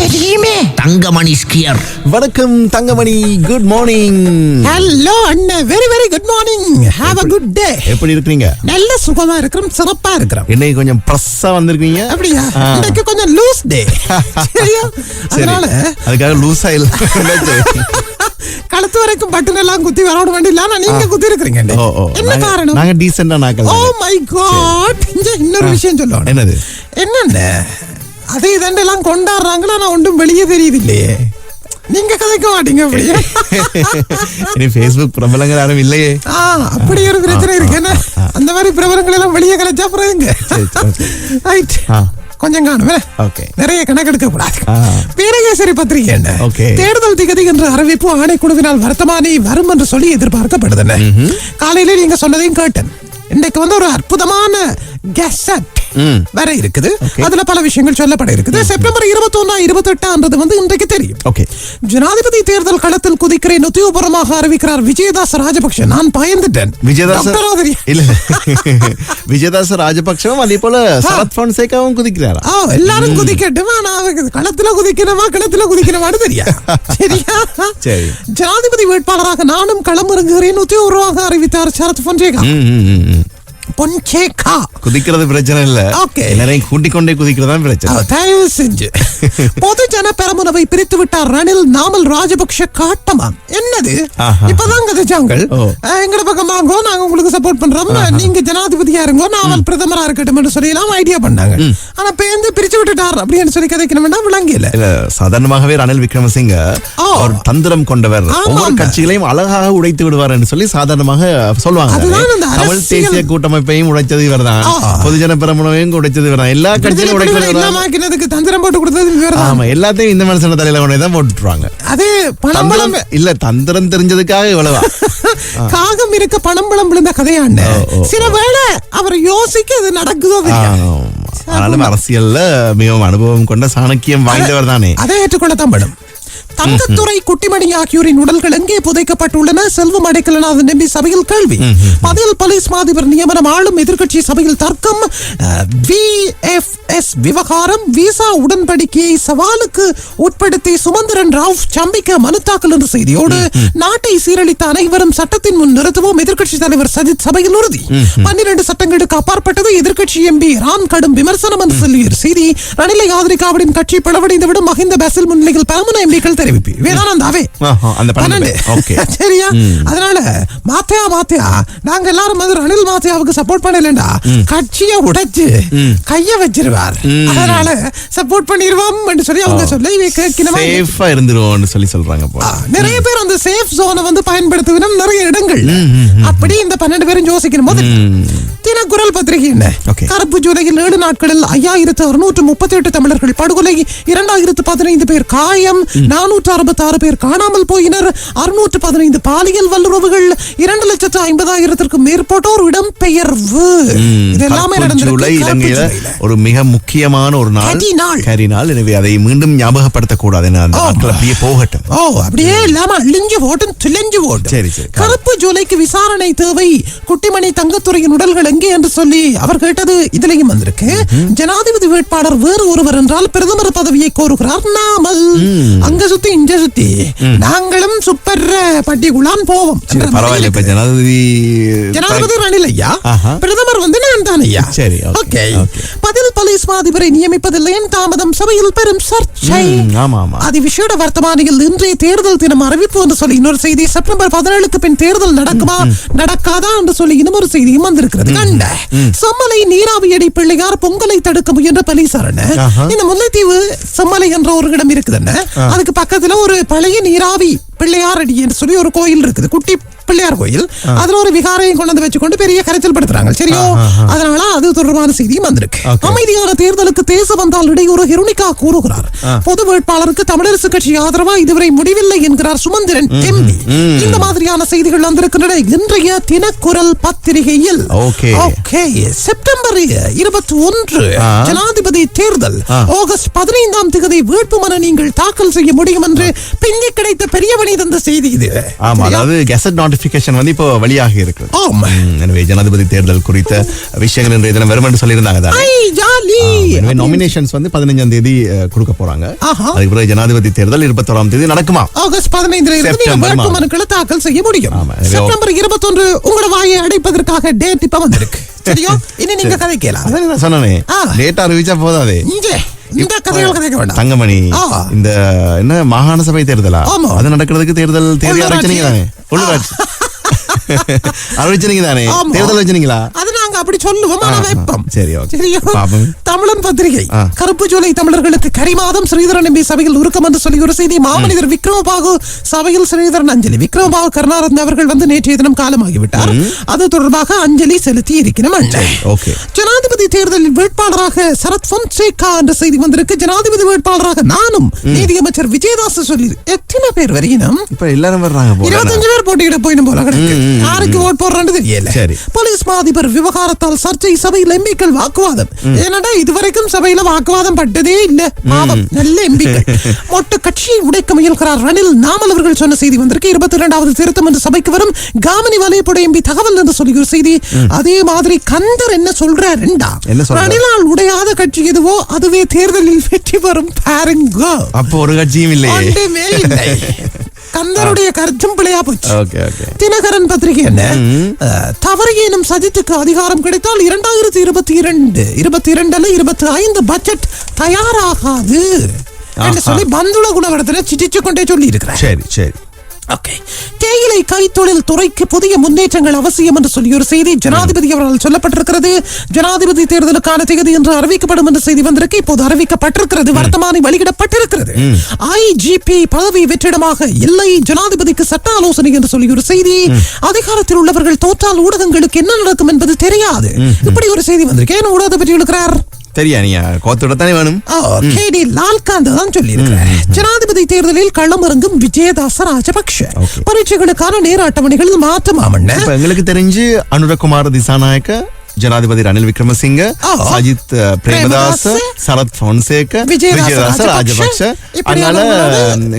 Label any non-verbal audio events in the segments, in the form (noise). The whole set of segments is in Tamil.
தெரியுமே? தங்கமணி ஸ்கியர். வணக்கம் Thangamani. Good morning hello Anna. Very very good morning have a good day எப்படி இருக்கிறீங்க? நல்ல சுகமா இருக்கிறோம் சிறப்பா இருக்கிறோம். இன்னைக்கு கொஞ்சம் ப்ரெஸ்ஸா வந்திருக்கீங்க? அப்படியா. இன்னைக்கு கொஞ்சம் லூஸ் டே (laughs) சரியா? சரி. அதனால அதுக்காக லூஸா இல்ல. (laughs) கழுத்து வரைக்கும் பட்டன் எல்லாம் குத்தி வரோட வேண்டிய ஆனா நீங்க குத்தி ஓ என்ன காரணம்? நாங்க டீசெண்டா நாக்கள் ஓ மை காட் இன்னொரு விஷயம் சொல்லுவாங்க என்னது? என்னென்ன அதை இதண்டெல்லாம் கொண்டாடுறாங்களா? நான் ஒன்றும் வெளியே தெரியுது இல்லையே நீங்க கதைக்க மாட்டீங்க அப்படியே (laughs) இனி ஃபேஸ்புக் பிரபலங்கள் யாரும் இல்லையே. அப்படி ஒரு பிரச்சனை இருக்கு. என்ன? அந்த மாதிரி பிரபலங்கள் எல்லாம் வெளியே கலைச்சா அப்புறம். ரைட். கொஞ்சம் காணுமே Okay. நிறைய கணக்கெடுக்க கூடாது ஆ. வீரகேசரி பத்திரிகை என்ன. தேர்தல் திகதி என்ற அறிவிப்பு ஆணைக்குழுவினால் வருத்தமானி வரும் என்று சொல்லி எதிர்பார்க்கப்படுது என்ன? காலையில நீங்க சொன்னதையும் கேட்டேன். இன்னைக்கு வந்து ஒரு அற்புதமான கெசட் வர இருக்குது. அதுல பல விஷயங்கள் சொல்லப்பட இருக்குது. செப்டம்பர் இருபத்தி ஒன்னா இருபத்தி எட்டான்றது வந்து இன்றைக்கு தெரியும். ஓகே ஜனாதிபதி தேர்தல் களத்தில் குதிக்கிறேன் உத்தியோகபூர்வமாக அறிவிக்கிறார் விஜயதாஸ் ராஜபக்ஷ. நான் பயந்துட்டேன். இல்ல (laughs) விஜயதாச ராஜபக்சவும் அதே போல சரத் பொன்சேகாவும் குதிக்கிறாரா? ஆ, எல்லாரும் குதிக்கட்டும்? ஆனா களத்துல குதிக்கணுமா? களத்துல குதிக்கணுமான்னு தெரியா? (laughs) சரியா சரி. ஜனாதிபதி வேட்பாளராக நானும் களமிறங்குகிறேன் உத்தியோகபூர்வமாக அறிவித்தார் சரத் பொன்சேகா. பொன்சேகா. குதிக்கிறது பிரச்சனை இல்ல. Okay. எல்லாரையும் கூட்டிக் கொண்டே குதிக்கிறது தான் பிரச்சனை தயவு செஞ்சு பொதுஜன பெரமுனவை பிரித்து விட்டார் ரணில் நாமல் ராஜபக்ஷ காட்டமா? என்னது. இப்பதான் கதைச்சாங்கள் எங்கட பக்கம் வாங்கோ நாங்க உங்களுக்கு சப்போர்ட் பண்றோம். நீங்க ஜனாதிபதியா இருங்கோ நாமல் பிரதமரா இருக்கட்டும் என்று சொல்லி எல்லாம் ஐடியா பண்ணாங்க. ஆனா பேருந்து பிரிச்சு விட்டுட்டார் அப்படின்னு சொல்லி கதைக்கணும்னா விளங்கியல. இல்ல சாதாரணமாகவே ரணில் விக்ரமசிங்க. ஒரு தந்திரம் கொண்டவர். ஒவ்வொரு கட்சிகளையும் அழகாக உடைத்து விடுவார் என்று சொல்லி சாதாரணமாக சொல்லுவாங்க. தமிழ். தேசிய கூட்டமைப்பையும் உடைத்தது இவர்தான். ஆ. பொதுஜன பெரமுனவையும் உடைத்தது இவர்தான். எல்லா கட்சியும் இல்லாமக்கினதுக்கு தந்திரம் போட்டு கொடுத்தது ஆமா எல்லாத்தையும் இந்த மனுஷன தலையில கொண்டு தான் போட்டுருவாங்க. அது பணம் இல்ல தந்திரம் தெரிஞ்சதுக்காக இவ்வளவா (laughs) காகம் இருக்க பணம் பழம் விழுந்த கதையாண்ட. சில வேளை அவர் யோசிக்க இது நடக்குதோ. ஆனாலும் அரசியல்ல மிகவும் அனுபவம் கொண்ட சாணக்கியம் வாய்ந்தவர் தானே. அதை ஏற்றுக்கொள்ளத்தான் படும். தங்கத்துறை குட்டிமணி ஆகியோரின் உடல்கள் எங்கே புதைக்கப்பட்டுள்ளன? செல்வம் அடைக்கலநாதன் எம்பி சபையில் கேள்வி. பதில் போலீஸ் மாதிபர் நியமனம் ஆளும் எதிர்க்கட்சி சபையில் தர்க்கம் விவகாரம் விசா உடன்படிக்கையை சவாலுக்கு உட்படுத்தி சுமந்திரன் ராவ் சம்பிக்க மனு தாக்கல் என்ற செய்தியோடு நாட்டை சீரழித்த அனைவரும் சட்டத்தின் முன் நிறுத்துவோம் எதிர்க்கட்சி தலைவர் சஜித் சபையில் உறுதி. பன்னிரண்டு சட்டங்களுக்கு அப்பாற்பட்டது எதிர்க்கட்சி எம்பி ராம் கடும் விமர்சனம் என்று சொல்லிய செய்தி. ரணிலை ஆதரிக்காவின் கட்சி பிளவடைந்து விடும் மஹிந்த பேசில் முன்னிலையில் பரமன எம்பிக்கள் வேதானந்தாவே ஆஹா, அந்த பன்னெண்டு. (laughs) சரியா? அதனால மாத்தையா மாத்தையா நாங்க எல்லாரும் வந்து ரணில் மாத்தையாவுக்கு சப்போர்ட் பண்ணலண்டா. கட்சியை உடைச்சு கைய வச்சிருவார். அதனால சப்போர்ட் பண்ணிடுவோம் என்று சொல்லி அவங்க சொல்ல கேட்கணுமா சேஃபா இருந்துருவோம்னு சொல்லி சொல்றாங்க நிறைய பேர் அந்த சேஃப் ஜோனை வந்து பயன்படுத்துவினும் நிறைய இடங்கள். அப்படி இந்த பன்னெண்டு பேரும் யோசிக்கணும். போது தினக்குரல் பத்திரிகை என்ன. கருப்பு ஜூலையில் ஏழு நாட்களில் ஐயாயிரத்து அறுநூற்று முப்பத்தி எட்டு தமிழர்கள் படுகொலை இரண்டாயிரத்து பதினைந்து பேர் காயம் நானூற்று அறுபத்தி ஆறு பேர் காணாமல் போயினர். அறுநூற்று பதினைந்து பாலியல் வல்லுறவுகள் இரண்டு லட்சத்து ஐம்பதாயிரத்திற்கும் மேற்பட்டோர் நடந்திருக்கு. கருப்பு இலங்கையில. ஒரு மிக முக்கியமான ஒரு நாள். கரி நாள். எனவே அதை மீண்டும் கூடாது. நாட்கள் அப்படியே போகட்டும். ஓ அப்படியே இல்லாம அழிஞ்சு ஓட்டும் துளைஞ்சு ஓட்டும் சரி, சரி. கருப்பு ஜூலைக்கு விசாரணை தேவை. குட்டிமணி தங்கத்துறையின் உடல்கள் எங்கே என்று சொல்லி அவர் கேட்டது இதுலயும் வந்திருக்கு. ஜனாதிபதி வேட்பாளர் வேறு ஒருவர் என்றால் பிரதமர் பதவியை கோருகிறார் நாமல். அங்க சுத்தி இங்க சுத்தி நாங்களும் சூப்பர் பட்டிக்குள்ளான் போவோம். பரவாயில்ல இப்ப ஜனாதிபதி ஜனாதிபதி ரணில் ஐயா. பிரதமர் வந்து நான் தான் ஐயா. சரி, ஓகே. போலீஸ் மாதிபரை நியமிப்பதில் ஏன் தாமதம் சபையில் பெரும் சர்ச்சை. அது விஷயோட வர்த்தமானியில் இன்றைய தேர்தல் தினம் அறிவிப்பு என்று சொல்லி இன்னொரு செய்தி செப்டம்பர் பதினேழுக்கு பின் தேர்தல் நடக்குமா? நடக்காதா என்று சொல்லி இன்னொரு செய்தியும் வந்திருக்கிறது. கண்ட செம்மலை நீராவியடி பிள்ளையார் பொங்கலை தடுக்க முயன்ற பலிசரண. இந்த முல்லைத்தீவு செம்மலை என்ற ஒரு இடம் இருக்குதுன்னு. அதுக்கு பக்கத்துல ஒரு பழைய நீராவி பிள்ளையார் அடி என்று சொல்லி ஒரு கோயில் இருக்குது. குட்டி பிள்ளையார் கோயில். அதுல ஒரு விகாரையும் கொண்டு வந்து வச்சுக்கொண்டு பெரிய கரைச்சல் படுத்துறாங்க. சரியோ? அதனால அது தொடர்பான செய்தியும் வந்திருக்கு. அமைதியான தேர்தலுக்கு தேச வந்தால் இடையூறு ஹிருணிகா கூறுகிறார். பொது வேட்பாளருக்கு தமிழரசு கட்சி ஆதரவா இதுவரை முடிவில்லை என்கிறார் சுமந்திரன் எம்பி இந்த மாதிரியான செய்திகள் வந்திருக்கின்றன இன்றைய தினக்குரல் பத்திரிகையில். செப்டம்பர் இருபத்தி ஒன்று. ஜனாதிபதி தேர்தல். ஆகஸ்ட் பதினைந்தாம் தேதி வேட்புமனு நீங்கள் தாக்கல் செய்ய முடியும் என்று பிந்தி கிடைத்த பெரியவனி தந்த செய்தி இது. ஆமா? அதாவது கெசட் நோட்டிபிகேஷன் வந்து இப்போ வெளியாகி இருக்கு ஆமா எனவே ஜனாதிபதி தேர்தல் குறித்த விஷயங்கள் இன்றைய தினம் வரும் என்று சொல்லியிருந்தாங்க எனவே நாமினேஷன்ஸ் வந்து பதினஞ்சாம் தேதி கொடுக்க போறாங்க. ஆஹா. அதுக்கு பிறகு ஜனாதிபதி தேர்தல் இருபத்தோராம் தேதி நடக்குமா? ஆகஸ்ட் மாதம். வேட்புமனுக்களை தாக்கல் செய்ய முடியும். செப்டம்பர் இருபத்தொன்று உங்களோட வாயை அடைப்பதற்காக டேட் இப்ப வந்திருக்கு. (laughs) சரியா இனி நீங்க கதை நான் சொன்னனே. ஆ. டேட்டா அறிவிச்சா போதாதே. இந்த கதைகள் கதைக்க வேண்டாம் தங்கமணி. இந்த என்ன மாகாண சபை தேர்தலா. அது நடக்கிறதுக்கு தேர்தல் உள்ளூராட்சி. அறிவிச்சனீங்க தானே உள்ளூராட்சி (laughs) அறிவிச்சனீங்க தானே. தேர்தல் வச்சனீங்களா நாங்க அப்படி சொல்லுவோம் ஆனா வைப்போம். சரியா. தமிழன் பத்திரிகை. கருப்பு ஜூலை தமிழர்களுக்கு கரிமாதம் ஸ்ரீதரன் எம்பி சபையில் உருக்கம் என்று சொல்லி ஒரு செய்தி. மாமனிதர் விக்ரமபாகு சபையில் ஸ்ரீதரன் அஞ்சலி. விக்ரமபாகு கருணாரத்ன அவர்கள் வந்து நேற்றைய தினம் காலமாகிவிட்டார். அது தொடர்பாக அஞ்சலி செலுத்தி இருக்கிறோம். ஜனாதிபதி தேர்தலில் வேட்பாளராக சரத் பொன்சேகா என்ற செய்தி வந்திருக்கு. ஜனாதிபதி வேட்பாளராக நானும் நீதியமைச்சர் விஜயதாஸ் சொல்லி எத்தனை பேர் வரையினும் இப்ப எல்லாரும் வர்றாங்க இருபத்தஞ்சு பேர் போட்டியிட போயிடும் போல யாருக்கு ஓட் போடுறான்னு தெரியல. போலீஸ் மா அதிபர் விவகாரத்தால் சர்ச்சை சபையில் எம்பிக்கள் வாக்குவாதம். ஏனடா இதுவரைக்கும் சபையில வாக்குவாதம் பட்டதே இல்ல. பாவம். நல்ல எம்பிக்கள். (laughs) மொத்த கட்சியை உடைக்க முயல்கிறார் ரணில் நாமல் அவர்கள் சொன்ன செய்தி வந்திருக்கு. இருபத்தி இரண்டாவது திருத்தம் என்று சபைக்கு வரும் காமினி வலைப்பட எம்பி தகவல் என்று சொல்லி ஒரு செய்தி. அதே மாதிரி கந்தர் என்ன சொல்றாருண்டா? ரணிலால் உடையாத கட்சி எதுவோ அதுவே தேர்தலில் வெற்றி பெறும் பாருங்க. அப்போ ஒரு கட்சியும் இல்லை. (laughs) கந்தருடைய கருத்தும் பிழையா போச்சு. தினகரன் பத்திரிகை என்ன? தவறு ஏனும் சஜித்துக்கு அதிகாரம் கிடைத்தால் இரண்டாயிரத்தி இருபத்தி இரண்டு இருபத்தி இரண்டுல இருபத்தி ஐந்து பட்ஜெட் தயாராகாது என்று சொல்லி பந்துள குணவரத்துல சிட்டிச்சு கொண்டே சொல்லி இருக்கிறார் சரி சரி. ஓகே. தேயிலை கைத்தொழில் துறைக்கு புதிய முன்னேற்றங்கள் அவசியம் என்று சொல்லி ஒரு செய்தி ஜனாதிபதி அவரால் சொல்லப்பட்டிருக்கிறது. ஜனாதிபதி தேர்தலுக்கான தேதி என்று அறிவிக்கப்படும் என்ற செய்தி வந்திருக்கு. இப்போது அறிவிக்கப்பட்டிருக்கிறது. வர்த்தமானி வெளியிடப்பட்டிருக்கிறது. ஐஜிபி பதவி வெற்றிடமாக இல்லை. ஜனாதிபதிக்கு சட்ட ஆலோசனை என்று சொல்லி ஒரு செய்தி. அதிகாரத்தில் உள்ளவர்கள் தோற்றால் ஊடகங்களுக்கு என்ன நடக்கும் என்பது தெரியாது. இப்படி ஒரு செய்தி வந்திருக்கு. ஏன் ஊடகத்தை பற்றி இருக்கிறார் தெரியா நீங்க கோத்தோட தானே வேணும் கேடி லால்காந்த் தான் சொல்லியிருக்கிறார் ஜனாதிபதி தேர்தலில் களமிறங்கும் விஜயதாச ராஜபக்ஷ. பரீட்சைகளுக்கான நேர அட்டவணைகளில் மாற்றமாமண்ண இப்ப எங்களுக்கு தெரிஞ்சு அனுரகுமார் திசாநாயக்க ஜனாதிபதி ரணில் விக்ரமசிங்க. சஜித் பிரேமதாஸ் சரத் பொன்சேக விஜயதாச ராஜபக்ஷ, அதனால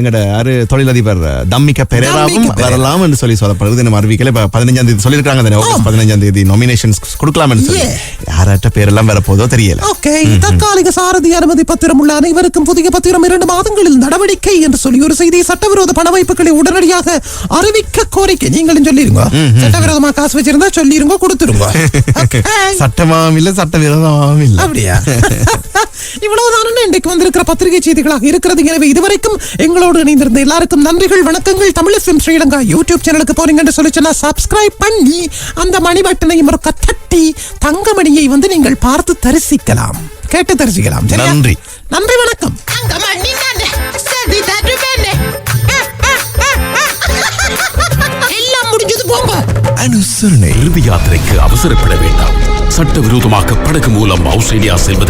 எங்கட யாரு தொழிலதிபர் தம்மிக்க பெரேராவும். வரலாம் என்று சொல்லி சொல்லப்படுது. நம்ம அறிவிக்கல இப்ப பதினஞ்சாம் தேதி சொல்லிருக்காங்க தானே ஆகஸ்ட் பதினஞ்சாம் தேதி நாமினேஷன்ஸ் கொடுக்கலாம்னு சொல்லி. யாராட்ட பேரெல்லாம் வரப்போதோ தெரியல. ஓகே தற்காலிக சாரதி அனுமதி பத்திரம் உள்ள அனைவருக்கும் புதிய பத்திரம் இரண்டு மாதங்களில் நடவடிக்கை என்று சொல்லி ஒரு செய்தி சட்டவிரோத பண வைப்புகளை உடனடியாக அறிவிக்க கோரிக்கை. நீங்களும் சொல்லிருங்க. சட்டவிரோதமா காசு வச்சிருந்தா சொல்லிருங்க கொடுத்துருங்க. (laughs) Okay. சட்டமாவும் இல்ல சட்ட விரோதமாவும் இல்ல அப்படியா இவ்வளவுதானே இன்றைக்கு வந்திருக்கிற பத்திரிகை செய்திகளாக இருக்கிறது? எனவே இதுவரைக்கும் எங்களோடு இணைந்திருந்த எல்லாருக்கும் நன்றிகள் வணக்கங்கள். தமிழ் எஃப்எம் ஸ்ரீலங்கா யூடியூப் சேனலுக்கு போறீங்கன்னு சொல்லி சொன்னா சப்ஸ்கிரைப் பண்ணி அந்த மணி பட்டனையும் ஒரு தட்டி தங்கமணியை வந்து நீங்கள் பார்த்து தரிசிக்கலாம். கேட்டு தரிசிக்கலாம்? நன்றி. நன்றி வணக்கம். (laughs) எல்லாம் முடிஞ்சது போங்க. அனுசரணை. இறுதி யாத்திரைக்கு அவசரப்பட வேண்டாம். சட்டவிரோதமாக படகு மூலம் ஆஸ்திரேலியா செல்வது